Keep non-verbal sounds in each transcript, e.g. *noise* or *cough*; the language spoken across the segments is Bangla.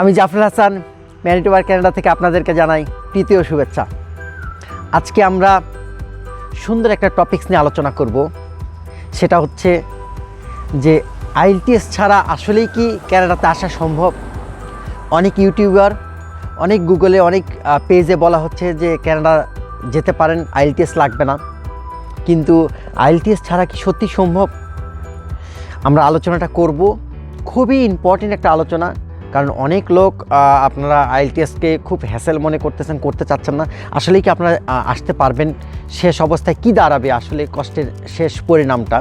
আমি জাফর হাসান ম্যানিটোবার ক্যানাডা থেকে আপনাদেরকে জানাই তৃতীয় শুভেচ্ছা। আজকে আমরা সুন্দর একটা টপিক্স নিয়ে আলোচনা করব। সেটা হচ্ছে যে আইএলটিএস ছাড়া আসলেই কি ক্যানাডাতে আসা সম্ভব? অনেক ইউটিউবার অনেক গুগলে অনেক পেজে বলা হচ্ছে যে ক্যানাডা যেতে পারেন আইএলটিএস লাগবে না। কিন্তু আইএলটিএস ছাড়া কি সত্যি সম্ভব? আমরা আলোচনাটা করব। খুবই ইম্পর্টেন্ট একটা আলোচনা। কারণ অনেক লোক আপনারা আইএলটিএসকে খুব হ্যাসেল মনে করতেছেন, করতে চাচ্ছেন না। আসলেই কি আপনারা আসতে পারবেন? শেষ অবস্থায় কি দাঁড়াবে আসলে কষ্টের শেষ পরিণামটা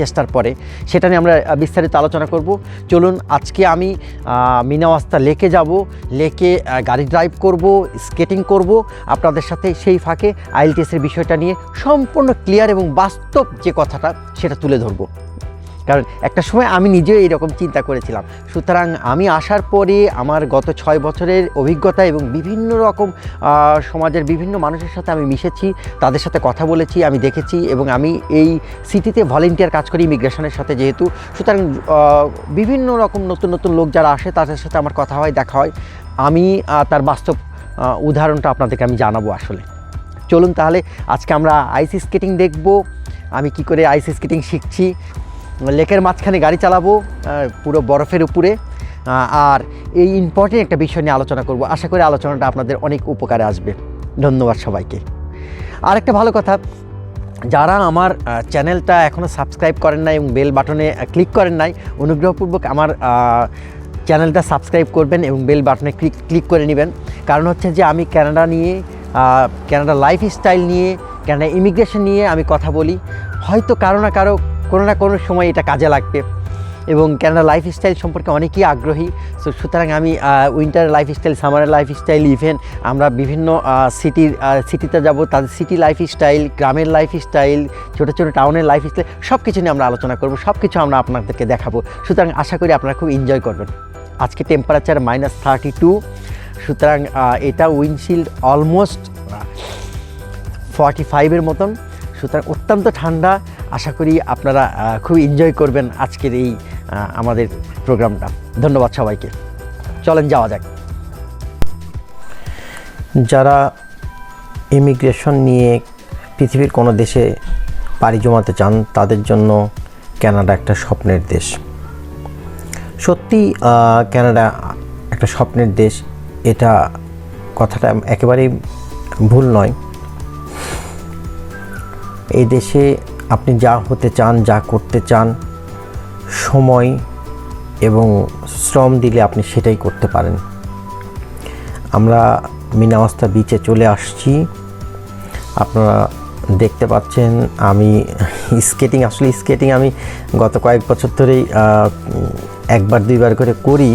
চেষ্টার পরে? সেটা নিয়ে আমরা বিস্তারিত আলোচনা করব। চলুন, আজকে আমি মিনাওয়াস্তা লেকে যাব। লেকে গাড়ি ড্রাইভ করব স্কেটিং করব। আপনাদের সাথে সেই ফাঁকে আইএলটিএসের বিষয়টা নিয়ে সম্পূর্ণ ক্লিয়ার এবং বাস্তব যে কথাটা, সেটা তুলে ধরবো। কারণ একটা সময় আমি নিজেও এইরকম চিন্তা করেছিলাম। সুতরাং আমি আসার পরে আমার গত ছয় বছরের অভিজ্ঞতা এবং বিভিন্ন রকম সমাজের বিভিন্ন মানুষের সাথে আমি মিশেছি, তাদের সাথে কথা বলেছি, আমি দেখেছি এবং আমি এই সিটিতে ভলেন্টিয়ার কাজ করি ইমিগ্রেশনের সাথে যেহেতু। সুতরাং বিভিন্ন রকম নতুন নতুন লোক যারা আসে তাদের সাথে আমার কথা হয়, দেখা হয়। আমি তার বাস্তব উদাহরণটা আপনাদেরকে আমি জানাব আসলে। চলুন তাহলে আজকে আমরা আইসি স্কেটিং দেখব। আমি কি করে আইসি স্কেটিং শিখছি? লেকের মাঝখানে গাড়ি চালাবো পুরো বরফের উপরে। আর এই ইম্পর্টেন্ট একটা বিষয় নিয়ে আলোচনা করব। আশা করি আলোচনাটা আপনাদের অনেক উপকারে আসবে। ধন্যবাদ সবাইকে। আর একটা ভালো কথা, যারা আমার চ্যানেলটা এখনও সাবস্ক্রাইব করেন নাই এবং বেল বাটনে ক্লিক করেন নাই, অনুগ্রহপূর্বক আমার চ্যানেলটা সাবস্ক্রাইব করবেন এবং বেল বাটনে ক্লিক ক্লিক করে নেবেন। কারণ হচ্ছে যে আমি ক্যানাডা নিয়ে ক্যানাডা লাইফ স্টাইল নিয়ে ক্যানাডা ইমিগ্রেশন নিয়ে আমি কথা বলি। হয়তো কারও না কারও কোনো না কোনো সময় এটা কাজে লাগবে। এবং কেননা লাইফ স্টাইল সম্পর্কে অনেকেই আগ্রহী সো সুতরাং আমি উইন্টার লাইফ স্টাইল সামারের লাইফ স্টাইল ইভেন আমরা বিভিন্ন সিটির সিটিতে যাব তাদের সিটি লাইফ স্টাইল গ্রামের লাইফ স্টাইল ছোটো ছোটো টাউনের লাইফ স্টাইল সব কিছু নিয়ে আমরা আলোচনা করব সব কিছু আমরা আপনাদেরকে দেখাবো। সুতরাং আশা করি আপনারা খুব এনজয় করবেন। আজকে টেম্পারেচার মাইনাস থার্টি টু সুতরাং এটা উইন্ডশিল্ড অলমোস্ট ফর্টি ফাইভের মতন, সুতরাং অত্যন্ত ঠান্ডা আশা করি আপনারা খুব এনজয় করবেন আজকের এই আমাদের প্রোগ্রামটা। ধন্যবাদ সবাইকে। চলেন, যাওয়া যাক। যারা ইমিগ্রেশন নিয়ে পৃথিবীর কোনো দেশে পাড়ি জমাতে চান, তাদের জন্য কানাডা একটা স্বপ্নের দেশ। সত্যি কানাডা একটা স্বপ্নের দেশ, এটা কথাটা একেবারেই ভুল নয়। এই দেশে আপনি যা হতে চান, যা করতে চান, সময় এবং শ্রম দিলে আপনি সেটাই করতে পারেন। আমরা মিনাওয়াস্তা বিচে চলে আসছি। আপনারা দেখতে পাচ্ছেন, আমি স্কেটিং আসলে স্কেটিং আমি গত কয়েক বছর ধরেই একবার দুইবার করে করি।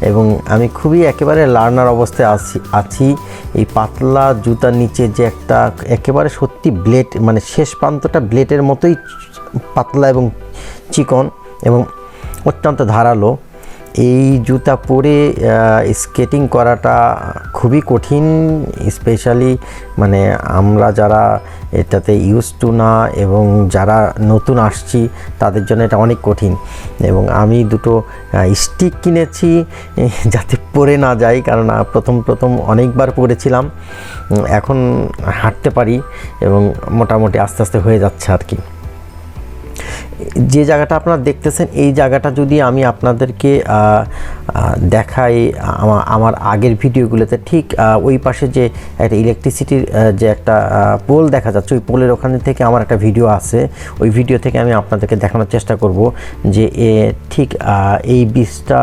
এবং আমি খুবই একেবারে লার্নার অবস্থায় আছি আছি। এই পাতলা জুতার নিচে যে একটা একেবারে সত্যি ব্লেড মানে শেষ প্রান্তটা ব্লেডের মতোই পাতলা এবং চিকন এবং অত্যন্ত ধারালো। এই জুতা পরে স্কেটিং করাটা খুবই কঠিন স্পেশালি মানে আমরা যারা এটাতে ইউজ টু না এবং যারা নতুন আসছি, তাদের জন্য এটা অনেক কঠিন। এবং আমি দুটো স্টিক কিনেছি, *laughs* যাতে পরে না যাই, কারণ প্রথম প্রথম অনেকবার পরেছিলাম। এখন হাঁটতে পারি এবং মোটামুটি আস্তে আস্তে হয়ে যাচ্ছে আর কি। যে জায়গাটা আপনারা দেখতেছেন, এই জায়গাটা যদি আমি আপনাদেরকে দেখাই আমার আগের ভিডিওগুলোতে, ঠিক ওই পাশে যে একটা ইলেকট্রিসিটির যে একটা পোল দেখা যাচ্ছে, ওই পোলের ওখানে থেকে আমার একটা ভিডিও আছে। ওই ভিডিও থেকে আমি আপনাদেরকে দেখানোর চেষ্টা করব যে ঠিক এই বীজটা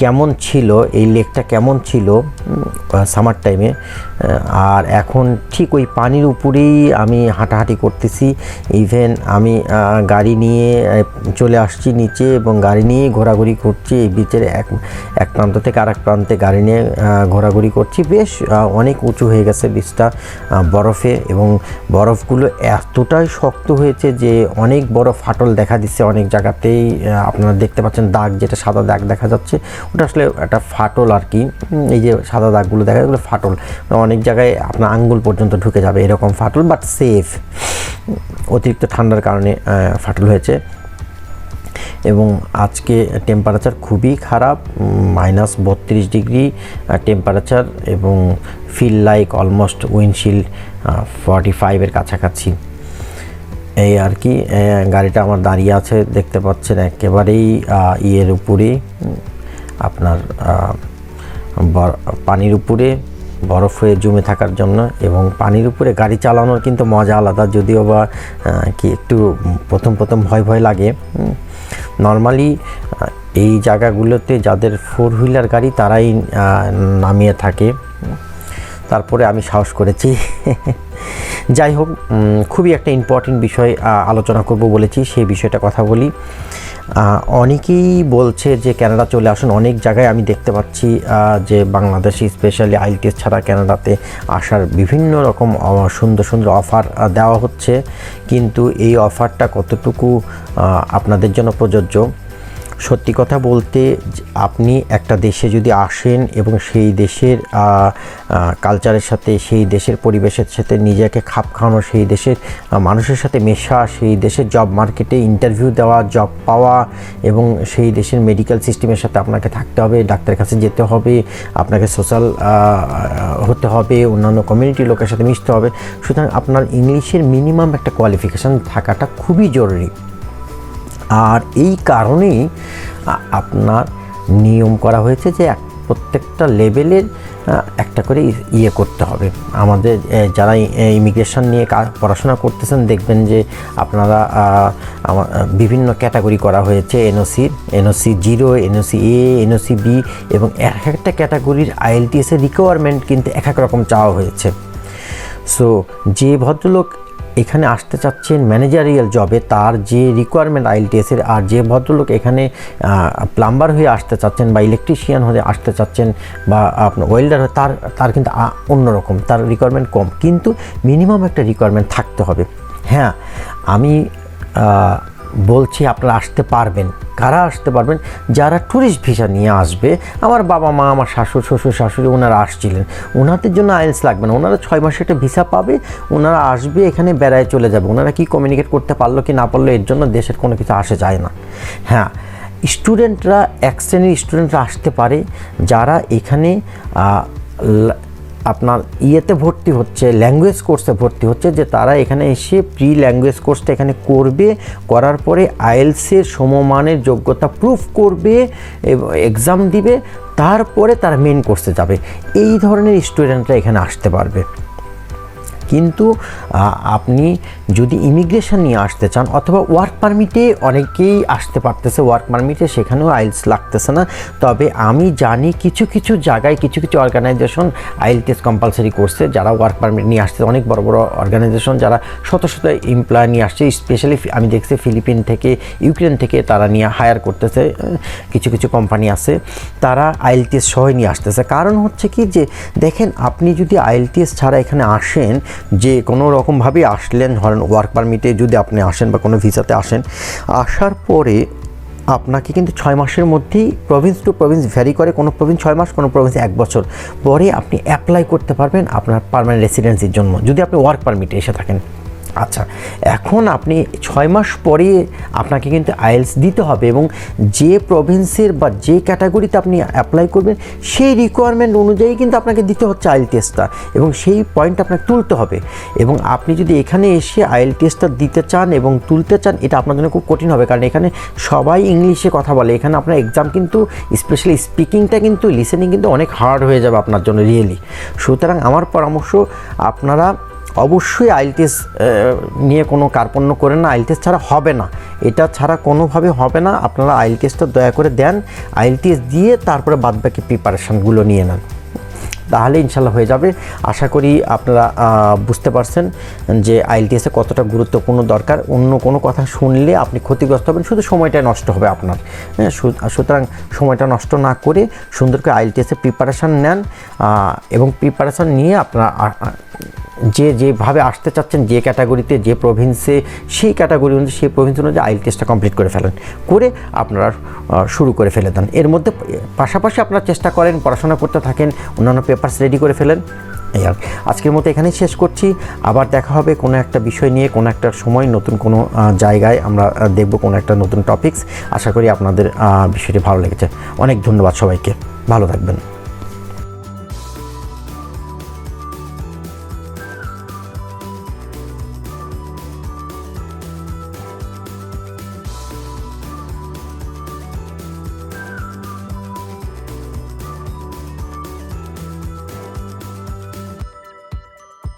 কেমন ছিল, এই লেকটা কেমন ছিল সামার টাইমে আর এখন ঠিক ওই পানির উপরেই আমি হাঁটাহাঁটি করতেছি। ইভেন আমি গাড়ি নিয়ে চলে আসছি নিচে এবং গাড়ি নিয়ে ঘোরাঘুরি করছি। এই বিচের এক এক প্রান্ত থেকে আরেক প্রান্তে গাড়ি নিয়ে ঘোরাঘুরি করছি। বেশ অনেক উঁচু হয়ে গেছে বীজটা বরফে এবং বরফগুলো এতটাই শক্ত হয়েছে যে অনেক বড় ফাটল দেখা দিচ্ছে অনেক জায়গাতেই। আপনারা দেখতে পাচ্ছেন দাগ, যেটা সাদা দাগ দেখা যাচ্ছে। ওটা আসলে একটা ফাটল আর কি। এই যে সাদা দাগগুলো দেখা যায়, ফাটল। অনেক জায়গায় আপনার আঙ্গুল পর্যন্ত ঢুকে যাবে এরকম ফাটল বাট সেফ অতিরিক্ত ঠান্ডার কারণে ফাটল হয়েছে। এবং আজকে টেম্পারেচার খুবই খারাপ মাইনাস বত্রিশ ডিগ্রি টেম্পারেচার এবং feel like almost windshield forty ফাইভের কাছাকাছি। এই আর কি গাড়িটা আমার দাঁড়িয়ে আছে দেখতে পাচ্ছেন একেবারেই ইয়ের উপরে। উম, আপনার পানির উপরে বরফ হয়ে জমে থাকার জন্য এবং পানির উপরে গাড়ি চালানোর কিন্তু মজা আলাদা, যদিও বা কি একটু প্রথম প্রথম ভয় ভয় লাগে। নর্মালি এই জায়গাগুলোতে যাদের ফোর হুইলার গাড়ি তারাই নামিয়ে থাকে। তারপরে আমি সাহস করেছি। *laughs* যাই হোক খুবই একটা ইম্পর্টেন্ট বিষয় আলোচনা করব বলেছি, সেই বিষয়টা কথা বলি। অনেকেই বলছে যে ক্যানাডা চলে আসুন। অনেক জায়গায় আমি দেখতে পাচ্ছি যে বাংলাদেশি স্পেশালি আইএলটিএস ছাড়া ক্যানাডাতে আসার বিভিন্ন রকম সুন্দর সুন্দর অফার দেওয়া হচ্ছে। কিন্তু এই অফারটা কতটুকু আপনাদের জন্য প্রযোজ্য? সত্যি কথা বলতে আপনি একটা দেশে যদি আসেন এবং সেই দেশের কালচারের সাথে, সেই দেশের পরিবেশের সাথে নিজেকে খাপ খাওয়ানো, সেই দেশের মানুষের সাথে মেশা, সেই দেশের জব মার্কেটে ইন্টারভিউ দেওয়া জব পাওয়া এবং সেই দেশের মেডিকেল সিস্টেমের সাথে আপনাকে থাকতে হবে, ডাক্তারের কাছে যেতে হবে, আপনাকে সোশ্যাল হতে হবে, অন্যান্য কমিউনিটি লোকের সাথে মিশতে হবে। সুতরাং আপনার ইংলিশের মিনিমাম একটা কোয়ালিফিকেশান থাকাটা খুবই জরুরি। আর এই কারণেই আপনার নিয়ম করা হয়েছে যে এক- প্রত্যেকটা লেভেলের একটা করে ইয়ে করতে হবে। আমাদের যারা ইমিগ্রেশন নিয়ে পড়াশোনা করতেছেন, দেখবেন যে আপনারা বিভিন্ন ক্যাটাগরি করা হয়েছে এনওসির NOC zero NOC A NOC B এবং এক একটা ক্যাটাগরির আইএলটিএসের রিকোয়ারমেন্ট কিন্তু এক এক রকম চাওয়া হয়েছে। সো যে ভদ্রলোক এখানে আসতে চাচ্ছেন ম্যানেজারিয়াল জবে তার যে রিকোয়ারমেন্ট আইএলটিএসের আর যে ভদ্রলোক এখানে প্লাম্বার হয়ে আসতে চাচ্ছেন বা ইলেকট্রিশিয়ান হয়ে আসতে চাচ্ছেন বা আপনার ওয়েল্ডার হয়ে, তার তার কিন্তু অন্যরকম তার রিকোয়ারমেন্ট কম। কিন্তু মিনিমাম একটা রিকোয়ারমেন্ট থাকতে হবে। হ্যাঁ আমি বলছি আপনারা আসতে পারবেন। কারা আসতে পারবেন? যারা ট্যুরিস্ট ভিসা নিয়ে আসবে, আমার বাবা মা, আমার শাশুড়, শ্বশুর, শাশুড়ি ওনারা আসছিলেন। ওনাদের জন্য আইএলস লাগবে না। ওনারা ছয় মাসে একটা ভিসা পাবে, ওনারা আসবে, এখানে বেড়ায় চলে যাবে। ওনারা কি কমিউনিকেট করতে পারল কি না পারল, এর জন্য দেশের কোনো কিছু আসে যায় না। হ্যাঁ স্টুডেন্টরা এক শ্রেণির স্টুডেন্টরা আসতে পারে, যারা এখানে আপনার ইয়েতে ভর্তি হচ্ছে ল্যাঙ্গুয়েজ কোর্সে ভর্তি হচ্ছে, যে তারা এখানে এসে প্রি ল্যাঙ্গুয়েজ কোর্সটা এখানে করবে, করার পরে আইএলসের সমমানের যোগ্যতা প্রুফ করবে এক্সাম দিবে, তারপরে তারা মেন কোর্সে যাবে। এই ধরনের স্টুডেন্টরা এখানে আসতে পারবে। কিন্তু আপনি যদি ইমিগ্রেশন নিয়ে আসতে চান অথবা ওয়ার্ক পারমিটে অনেকেই আসতে পারতেছে ওয়ার্ক পারমিটে সেখানেও আইলস লাগতেছে না। তবে আমি জানি কিছু কিছু জায়গায় কিছু কিছু অর্গানাইজেশন আইল টেস্ট কম্পালসারি করছে যারা ওয়ার্ক পারমিট নিয়ে আসছে, অনেক বড় বড় অর্গানাইজেশন যারা শত শত এমপ্লয় নিয়ে আসছে স্পেশালি আমি দেখছি ফিলিপিন থেকে ইউক্রেন থেকে তারা নিয়ে হায়ার করতেছে কিছু কিছু কোম্পানি আছে, তারা আইএলটিএস সহ নিয়ে আসতেছে। কারণ হচ্ছে কি যে, দেখেন, আপনি যদি আইএলটিএস ছাড়া এখানে আসেন যে কোনো রকমভাবে আসলেন, ধরেন ওয়ার্ক পারমিটে যদি আপনি আসেন বা কোনো ভিসাতে আসেন, আসার পরে আপনাকে কিন্তু ছয় মাসের মধ্যেই প্রভিন্স টু প্রভিন্স ভ্যারি করে, কোনো প্রভিন্স ছয় মাস, কোনো প্রভিন্স এক বছর। পরে আপনি অ্যাপ্লাই করতে পারবেন আপনার পারমানেন্ট রেসিডেন্সির জন্য, যদি আপনি ওয়ার্ক পারমিটে এসে থাকেন। আচ্ছা এখন আপনি ছয় মাস পরে আপনাকে কিন্তু আইএলস দিতে হবে এবং যে প্রভিন্সের বা যে ক্যাটাগরিতে আপনি অ্যাপ্লাই করবেন, সেই রিকোয়ারমেন্ট অনুযায়ী কিন্তু আপনাকে দিতে হচ্ছে আইএল টেস্টটা এবং সেই পয়েন্ট আপনাকে তুলতে হবে। এবং আপনি যদি এখানে এসে আইএল টেস্টটা দিতে চান এবং তুলতে চান, এটা আপনার জন্য খুব কঠিন হবে। কারণ এখানে সবাই ইংলিশে কথা বলে। এখানে আপনার এক্সাম কিন্তু স্পেশালি স্পিকিংটা কিন্তু লিসেনিং কিন্তু অনেক হার্ড হয়ে যাবে আপনার জন্য রিয়েলি সুতরাং আমার পরামর্শ, আপনারা অবশ্যই আইএলটিএস নিয়ে কোনো কার্পণ্য করেন না। আইএলটিএস ছাড়া হবে না। এটা ছাড়া কোনোভাবে হবে না। আপনারা আইএলটিএসটা দয়া করে দেন। আইএলটিএস দিয়ে তারপরে বাদবাকি প্রিপারেশানগুলো নিয়ে নেন। তাহলে ইনশাল্লাহ হয়ে যাবে। আশা করি আপনারা বুঝতে পারছেন যে আইএলটিএসে কতটা গুরুত্বপূর্ণ দরকার। অন্য কোনো কথা শুনলে আপনি ক্ষতিগ্রস্ত হবেন। শুধু সময়টা নষ্ট হবে আপনার। হ্যাঁ সুতরাং সময়টা নষ্ট না করে সুন্দর করে আইএলটিএসে প্রিপারেশান নেন। এবং প্রিপারেশান নিয়ে আপনারা যে যেভাবে আসতে চাচ্ছেন, যে ক্যাটাগরিতে, যে প্রভিন্সে সেই ক্যাটাগরি অনুযায়ী, সেই প্রভিন্স অনুযায়ী আইল টেস্টটা কমপ্লিট করে ফেলেন। করে আপনারা শুরু করে ফেলে দেন। এর মধ্যে পাশাপাশি আপনারা চেষ্টা করেন, পড়াশোনা করতে থাকেন, অন্যান্য পেপারস রেডি করে ফেলেন। এই আর আজকের মতো এখানেই শেষ করছি। আবার দেখা হবে কোনো একটা বিষয় নিয়ে, কোনো একটা সময়, নতুন কোনো জায়গায় আমরা দেখব কোনো একটা নতুন টপিকস আশা করি আপনাদের বিষয়টি ভালো লেগেছে। অনেক ধন্যবাদ সবাইকে। ভালো থাকবেন।